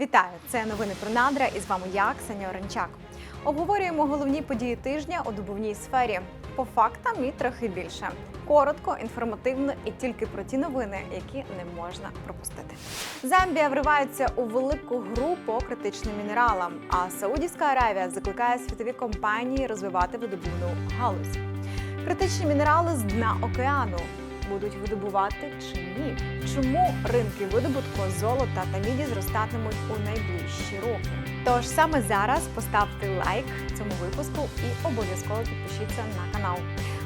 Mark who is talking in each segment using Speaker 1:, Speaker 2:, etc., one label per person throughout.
Speaker 1: Вітаю! Це новини про надра і з вами я, Ксенія Оранчак. Обговорюємо головні події тижня у добувній сфері. По фактам і трохи більше. Коротко, інформативно і тільки про ті новини, які не можна пропустити. Замбія вривається у велику гру по критичним мінералам. А Саудівська Аравія закликає світові компанії розвивати видобувну галузь. Критичні мінерали з дна океану будуть видобувати чи ні? Чому ринки видобутку золота та міді зростатимуть у найближчі роки? Тож саме зараз поставте лайк цьому випуску і обов'язково підпишіться на канал.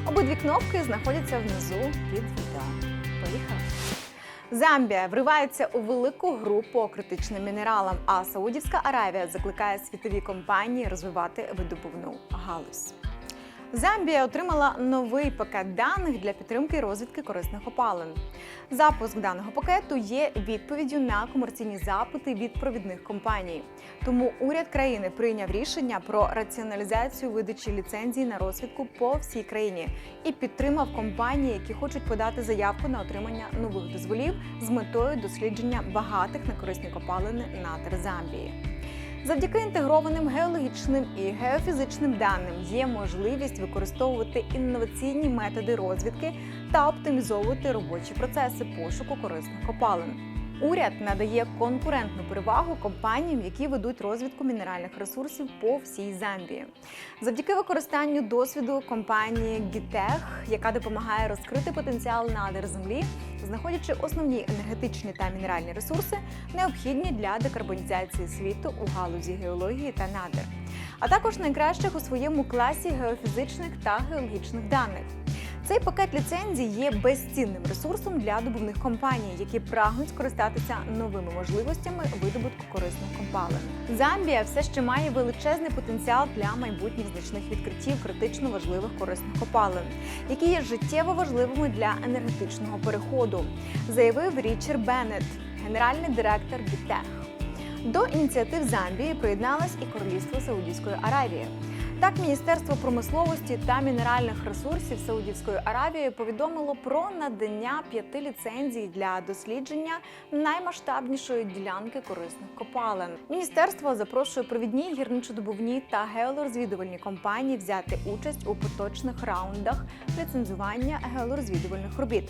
Speaker 1: Обидві кнопки знаходяться внизу під відео. Поїхали! Замбія вривається у велику гру по критичним мінералам, а Саудівська Аравія закликає світові компанії розвивати видобувну галузь. Замбія отримала новий пакет даних для підтримки розвідки корисних опалин. Запуск даного пакету є відповіддю на комерційні запити від провідних компаній. Тому уряд країни прийняв рішення про раціоналізацію видачі ліцензій на розвідку по всій країні і підтримав компанії, які хочуть подати заявку на отримання нових дозволів з метою дослідження багатих на корисні копалини надр Замбії. Завдяки інтегрованим геологічним і геофізичним даним є можливість використовувати інноваційні методи розвідки та оптимізовувати робочі процеси пошуку корисних копалин. Уряд надає конкурентну перевагу компаніям, які ведуть розвідку мінеральних ресурсів по всій Замбії. Завдяки використанню досвіду компанії Гітех, яка допомагає розкрити потенціал надр землі, знаходячи основні енергетичні та мінеральні ресурси, необхідні для декарбонізації світу у галузі геології та надр, а також найкращих у своєму класі геофізичних та геологічних даних. Цей пакет ліцензій є безцінним ресурсом для добувних компаній, які прагнуть скористатися новими можливостями видобутку корисних компалин. Замбія все ще має величезний потенціал для майбутніх значних відкриттів критично важливих корисних копалин, які є життєво важливими для енергетичного переходу, заявив Річард Беннет, генеральний директор Бітех. До ініціатив Замбії приєдналось і Королівство Саудівської Аравії. Так, Міністерство промисловості та мінеральних ресурсів Саудівської Аравії повідомило про надання п'яти ліцензій для дослідження наймасштабнішої ділянки корисних копалин. Міністерство запрошує провідні гірничодобувні та геолорозвідувальні компанії взяти участь у поточних раундах ліцензування геолорозвідувальних робіт,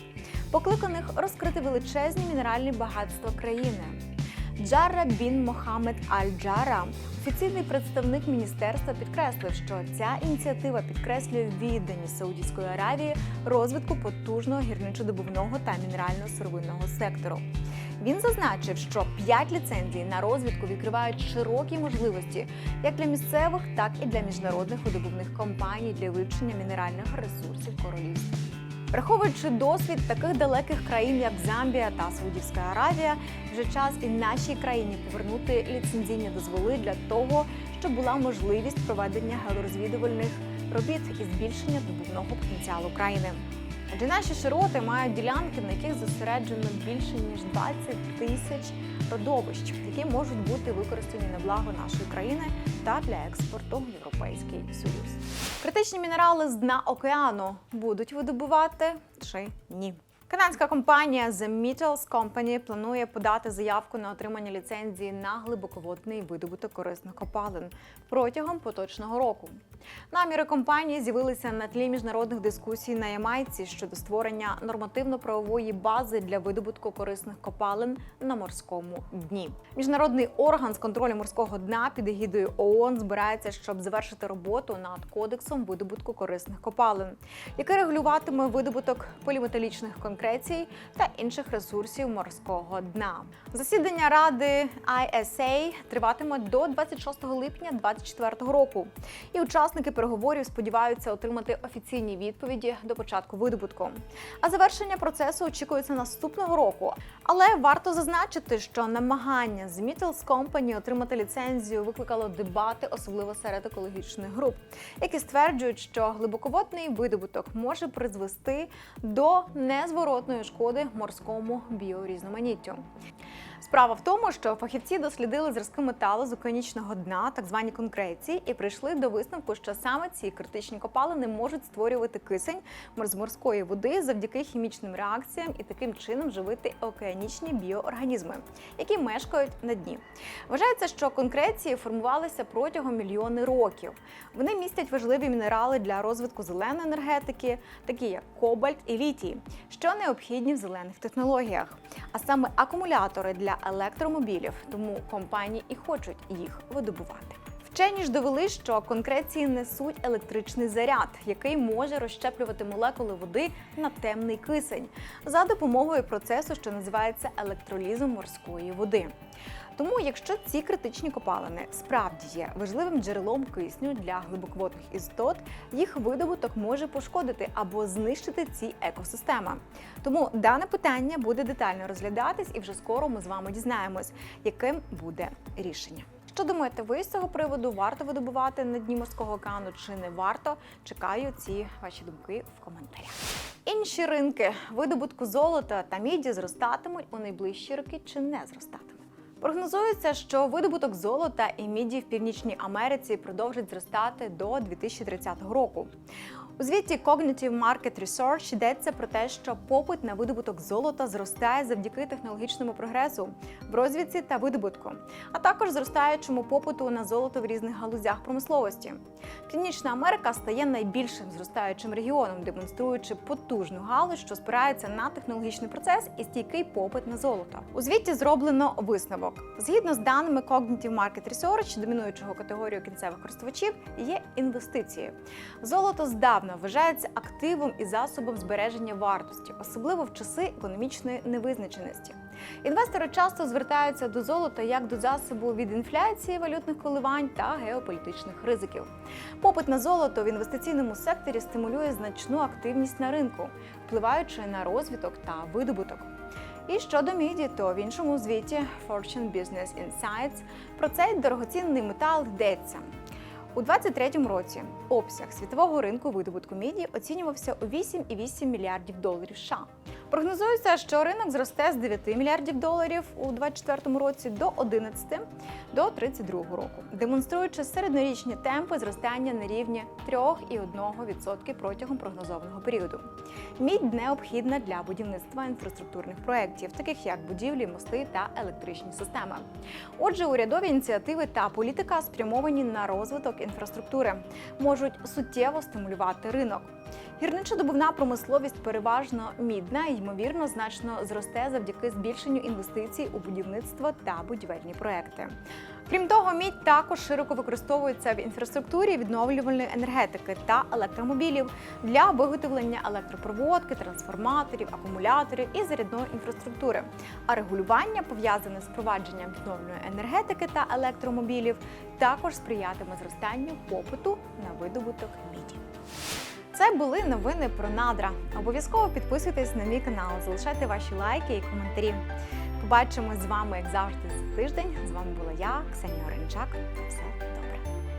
Speaker 1: покликаних розкрити величезні мінеральні багатства країни. Джарра Бін Мохамед Аль-Джара, офіційний представник міністерства, підкреслив, що ця ініціатива підкреслює відданість Саудівської Аравії розвитку потужного гірничодобувного та мінерально-сировинного сектору. Він зазначив, що п'ять ліцензій на розвідку відкривають широкі можливості як для місцевих, так і для міжнародних видобувних компаній для вивчення мінеральних ресурсів королівства. Враховуючи досвід таких далеких країн, як Замбія та Саудівська Аравія, вже час і нашій країні повернути ліцензійні дозволи для того, щоб була можливість проведення геолорозвідувальних робіт і збільшення добувного потенціалу країни. Адже наші широти мають ділянки, на яких зосереджено більше ніж 20 тисяч родовищ, які можуть бути використані на благо нашої країни та для експорту в Європейський Союз. Критичні мінерали з дна океану будуть видобувати чи ні. Канадська компанія The Metals Company планує подати заявку на отримання ліцензії на глибоководний видобуток корисних копалин протягом поточного року. Наміри компанії з'явилися на тлі міжнародних дискусій на Ямайці щодо створення нормативно-правової бази для видобутку корисних копалин на морському дні. Міжнародний орган з контролю морського дна під егідою ООН збирається, щоб завершити роботу над кодексом видобутку корисних копалин, який регулюватиме видобуток поліметалічних конкрецій та інших ресурсів морського дна. Засідання ради ISA триватиме до 26 липня 2024 року, і учасники переговорів сподіваються отримати офіційні відповіді до початку видобутку. А завершення процесу очікується наступного року. Але варто зазначити, що намагання з Metals Company отримати ліцензію викликало дебати, особливо серед екологічних груп, які стверджують, що глибоководний видобуток може призвести до незворотної шкоди морському біорізноманіттю. Справа в тому, що фахівці дослідили зразки металу з океанічного дна, так звані конкреції, і прийшли до висновку, що саме ці критичні копалини можуть створювати кисень з морської води завдяки хімічним реакціям і таким чином живити океанічні біоорганізми, які мешкають на дні. Вважається, що конкреції формувалися протягом мільйони років. Вони містять важливі мінерали для розвитку зеленої енергетики, такі як кобальт і літій, що необхідні в зелених технологіях, а саме акумулятори для електромобілів, тому компанії і хочуть їх видобувати. Вчені ж довели, що конкреції несуть електричний заряд, який може розщеплювати молекули води на темний кисень за допомогою процесу, що називається електролізом морської води. Тому, якщо ці критичні копалини справді є важливим джерелом кисню для глибоководних істот, їх видобуток може пошкодити або знищити ці екосистеми. Тому дане питання буде детально розглядатись, і вже скоро ми з вами дізнаємось, яким буде рішення. Що думаєте ви з цього приводу? Варто видобувати на дні морського океану чи не варто? Чекаю ці ваші думки в коментарях. Інші ринки видобутку золота та міді зростатимуть у найближчі роки чи не зростатимуть? Прогнозується, що видобуток золота і міді в Північній Америці продовжить зростати до 2030 року. У звіті Cognitive Market Research йдеться про те, що попит на видобуток золота зростає завдяки технологічному прогресу в розвідці та видобутку, а також зростаючому попиту на золото в різних галузях промисловості. Північна Америка стає найбільшим зростаючим регіоном, демонструючи потужну галузь, що спирається на технологічний процес і стійкий попит на золото. У звіті зроблено висновок. Згідно з даними Cognitive Market Research, домінуючого категорію кінцевих користувачів є інвестиції. Золото здавна вважається активом і засобом збереження вартості, особливо в часи економічної невизначеності. Інвестори часто звертаються до золота як до засобу від інфляції, валютних коливань та геополітичних ризиків. Попит на золото в інвестиційному секторі стимулює значну активність на ринку, впливаючи на розвиток та видобуток. І щодо міді, то в іншому звіті Fortune Business Insights про цей дорогоцінний метал йдеться. У 2023 році обсяг світового ринку видобутку міді оцінювався у 8,8 мільярдів доларів США. Прогнозується, що ринок зросте з 9 мільярдів доларів у 2024 році до 11 до 32 року, демонструючи середньорічні темпи зростання на рівні 3,1% протягом прогнозованого періоду. Мідь необхідна для будівництва інфраструктурних проєктів, таких як будівлі, мости та електричні системи. Отже, урядові ініціативи та політика спрямовані на розвиток інфраструктури, можуть суттєво стимулювати ринок. Гірничодобувна промисловість переважно мідна і ймовірно значно зросте завдяки збільшенню інвестицій у будівництво та будівельні проекти. Крім того, мідь також широко використовується в інфраструктурі відновлювальної енергетики та електромобілів для виготовлення електропроводки, трансформаторів, акумуляторів і зарядної інфраструктури. А регулювання, пов'язане з впровадженням відновлювальної енергетики та електромобілів, також сприятиме зростанню попиту на видобуток міді. Це були новини про надра. Обов'язково підписуйтесь на мій канал, залишайте ваші лайки і коментарі. Побачимось з вами, як завжди, за тиждень. З вами була я, Ксенія Оренчак. Все.